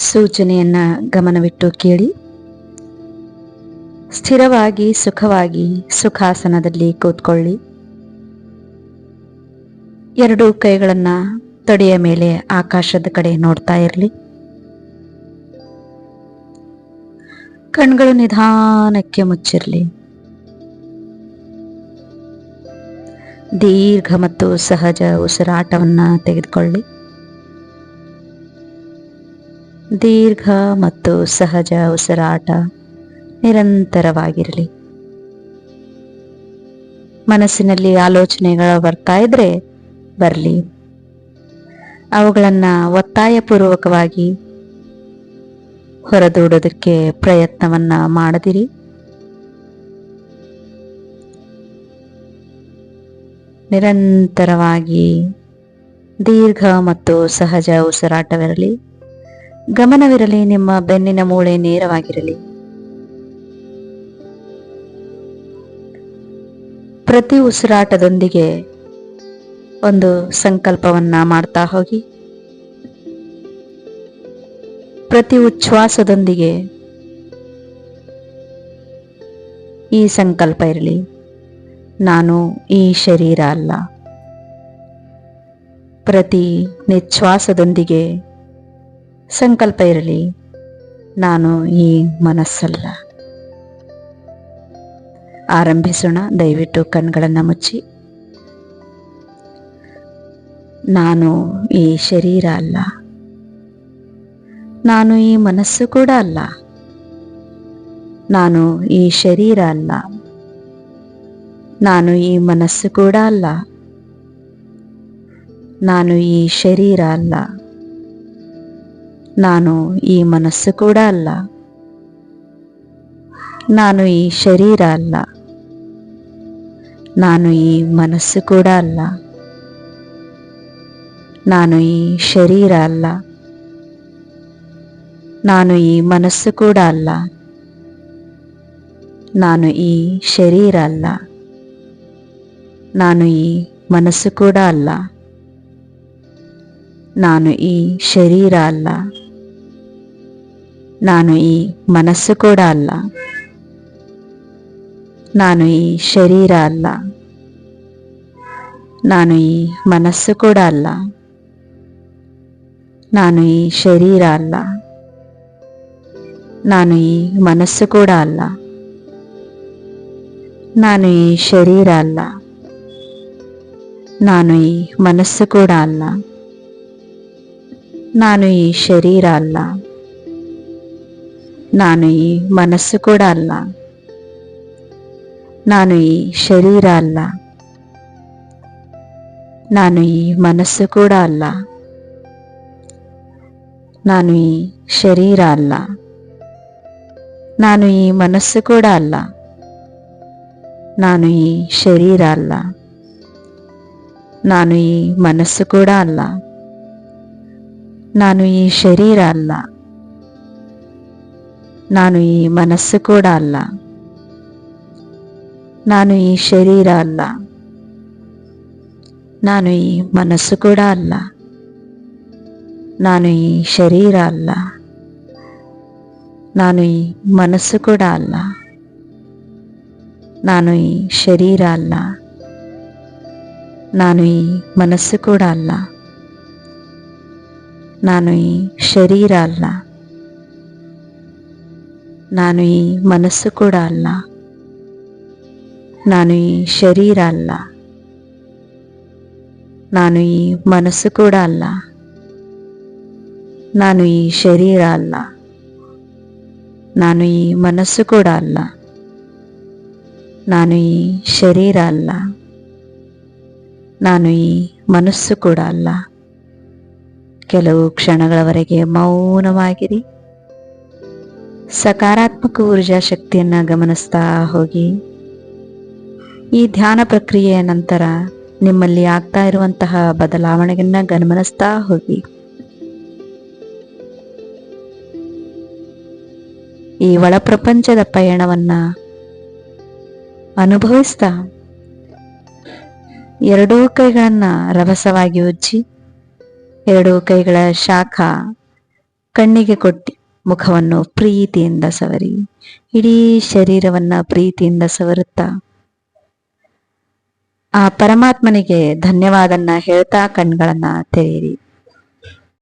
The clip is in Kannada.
ಸೂಚನೆಯನ್ನ ಗಮನವಿಟ್ಟು ಕೇಳಿ. ಸ್ಥಿರವಾಗಿ, ಸುಖವಾಗಿ ಸುಖಾಸನದಲ್ಲಿ ಕೂತ್ಕೊಳ್ಳಿ. ಎರಡು ಕೈಗಳನ್ನ ತೊಡೆಯ ಮೇಲೆ ಆಕಾಶದ ಕಡೆ ನೋಡ್ತಾ ಇರಲಿ. ಕಣ್ಗಳು ನಿಧಾನಕ್ಕೆ ಮುಚ್ಚಿರಲಿ. ದೀರ್ಘ ಮತ್ತು ಸಹಜ ಉಸಿರಾಟವನ್ನ ತೆಗೆದುಕೊಳ್ಳಿ. ದೀರ್ಘ ಮತ್ತು ಸಹಜ ಉಸಿರಾಟ ನಿರಂತರವಾಗಿರಲಿ. ಮನಸ್ಸಿನಲ್ಲಿ ಆಲೋಚನೆಗಳು ಬರ್ತಾ ಇದ್ರೆ ಬರಲಿ. ಅವುಗಳನ್ನು ಒತ್ತಾಯಪೂರ್ವಕವಾಗಿ ಹೊರದೂಡೋದಕ್ಕೆ ಪ್ರಯತ್ನವನ್ನ ಮಾಡದಿರಿ. ನಿರಂತರವಾಗಿ ದೀರ್ಘ ಮತ್ತು ಸಹಜ ಉಸಿರಾಟವಿರಲಿ. ಗಮನವಿರಲಿ, ನಿಮ್ಮ ಬೆನ್ನಿನ ಮೂಳೆ ನೇರವಾಗಿರಲಿ. ಪ್ರತಿ ಉಸಿರಾಟದೊಂದಿಗೆ ಒಂದು ಸಂಕಲ್ಪವನ್ನ ಮಾಡ್ತಾ ಹೋಗಿ. ಪ್ರತಿ ಉಚ್ಛ್ವಾಸದೊಂದಿಗೆ ಈ ಸಂಕಲ್ಪ ಇರಲಿ. ನಾನು ಈ ಶರೀರ ಅಲ್ಲ. ಪ್ರತಿ ನಿಶ್ವಾಸದೊಂದಿಗೆ ಸಂಕಲ್ಪ ಇರಲಿ. ನಾನು ಈ ಮನಸ್ಸಲ್ಲ. ಆರಂಭಿಸೋಣ, ದಯವಿಟ್ಟು ಕಣ್ಗಳನ್ನು ಮುಚ್ಚಿ. ನಾನು ಈ ಶರೀರ ಅಲ್ಲ. ನಾನು ಈ ಮನಸ್ಸು ಕೂಡ ಅಲ್ಲ. ನಾನು ಈ ಶರೀರ ಅಲ್ಲ. ನಾನು ಈ ಮನಸ್ಸು ಕೂಡ ಅಲ್ಲ. ನಾನು ಈ ಶರೀರ ಅಲ್ಲ. ನಾನು ಈ ಮನಸ್ಸು ಕೂಡ ಅಲ್ಲ. ನಾನು ಈ ಶರೀರ ಅಲ್ಲ. ನಾನು ಈ ಮನಸ್ಸು ಕೂಡ ಅಲ್ಲ. ನಾನು ಈ ಶರೀರ ಅಲ್ಲ. ನಾನು ಈ ಮನಸ್ಸು ಕೂಡ ಅಲ್ಲ. ನಾನು ಈ ಶರೀರ ಅಲ್ಲ. ನಾನು ಈ ಮನಸ್ಸು ಕೂಡ ಅಲ್ಲ. ನಾನು ಈ ಶರೀರ ಅಲ್ಲ. ನಾನು ಈ ಮನಸ್ಸು ಕೂಡ ಅಲ್ಲ. ನಾನು ಈ ಶರೀರ ಅಲ್ಲ. ನಾನು ಈ ಮನಸ್ಸು ಕೂಡ ಅಲ್ಲ. ನಾನು ಈ ಶರೀರ ಅಲ್ಲ. ನಾನು ಈ ಮನಸ್ಸು ಕೂಡ ಅಲ್ಲ. ನಾನು ಈ ಶರೀರ ಅಲ್ಲ. ನಾನು ಈ ಮನಸ್ಸು ಕೂಡ ಅಲ್ಲ. ನಾನು ಈ ಶರೀರ ಅಲ್ಲ. ನಾನು ಈ ಮನಸ್ಸು ಕೂಡ ಅಲ್ಲ. ನಾನು ಈ ಶರೀರ ಅಲ್ಲ. ನಾನು ಈ ಮನಸ್ಸು ಕೂಡ ಅಲ್ಲ. ನಾನು ಈ ಶರೀರ ಅಲ್ಲ. ನಾನು ಈ ಮನಸ್ಸು ಕೂಡ ಅಲ್ಲ. ನಾನು ಈ ಶರೀರ ಅಲ್ಲ. ನಾನು ಈ ಮನಸ್ಸು ಕೂಡ ಅಲ್ಲ. ನಾನು ಈ ಶರೀರ ಅಲ್ಲ. ನಾನು ಈ ಮನಸ್ಸು ಕೂಡ ಅಲ್ಲ. ನಾನು ಈ ಶರೀರ ಅಲ್ಲ. ನಾನು ಈ ಮನಸ್ಸು ಕೂಡ ಅಲ್ಲ. ನಾನು ಈ ಶರೀರ ಅಲ್ಲ. ನಾನು ಈ ಮನಸ್ಸು ಕೂಡ ಅಲ್ಲ. ನಾನು ಈ ಶರೀರ ಅಲ್ಲ. ನಾನು ಈ ಮನಸ್ಸು ಕೂಡ ಅಲ್ಲ. ನಾನು ಈ ಶರೀರ ಅಲ್ಲ. ನಾನು ಈ ಮನಸ್ಸು ಕೂಡ ಅಲ್ಲ. ನಾನು ಈ ಶರೀರ ಅಲ್ಲ. ನಾನು ಈ ಮನಸ್ಸು ಕೂಡ ಅಲ್ಲ. ನಾನು ಈ ಶರೀರ ಅಲ್ಲ. ನಾನು ಈ ಮನಸ್ಸು ಕೂಡ ಅಲ್ಲ. ನಾನು ಈ ಶರೀರ ಅಲ್ಲ. ನಾನು ಈ ಮನಸ್ಸು ಕೂಡ ಅಲ್ಲ. ಕೆಲವು ಕ್ಷಣಗಳವರೆಗೆ ಮೌನವಾಗಿರಿ. ಸಕಾರಾತ್ಮಕ ಊರ್ಜಾ ಶಕ್ತಿಯನ್ನ ಗಮನಿಸ್ತಾ ಹೋಗಿ. ಈ ಧ್ಯಾನ ಪ್ರಕ್ರಿಯೆಯ ನಂತರ ನಿಮ್ಮಲ್ಲಿ ಆಗ್ತಾ ಇರುವಂತಹ ಬದಲಾವಣೆಯನ್ನ ಗಮನಿಸ್ತಾ ಹೋಗಿ. ಈ ಒಳ ಪ್ರಪಂಚದ ಪಯಣವನ್ನ ಅನುಭವಿಸ್ತಾ ಎರಡೂ ಕೈಗಳನ್ನ ರಭಸವಾಗಿ ಉಜ್ಜಿ, ಎರಡೂ ಕೈಗಳ ಶಾಖ ಕಣ್ಣಿಗೆ ಕೊಟ್ಟಿ. ಮುಖವನ್ನು ಪ್ರೀತಿಯಿಂದ ಸವರಿ. ಇಡೀ ಶರೀರವನ್ನ ಪ್ರೀತಿಯಿಂದ ಸವರುತ್ತಾ. ಆ ಪರಮಾತ್ಮನಿಗೆ ಧನ್ಯವಾದನ್ನ ಹೇಳ್ತಾ ಕಣ್ಗಳನ್ನ ತೆರೆಯಿರಿ.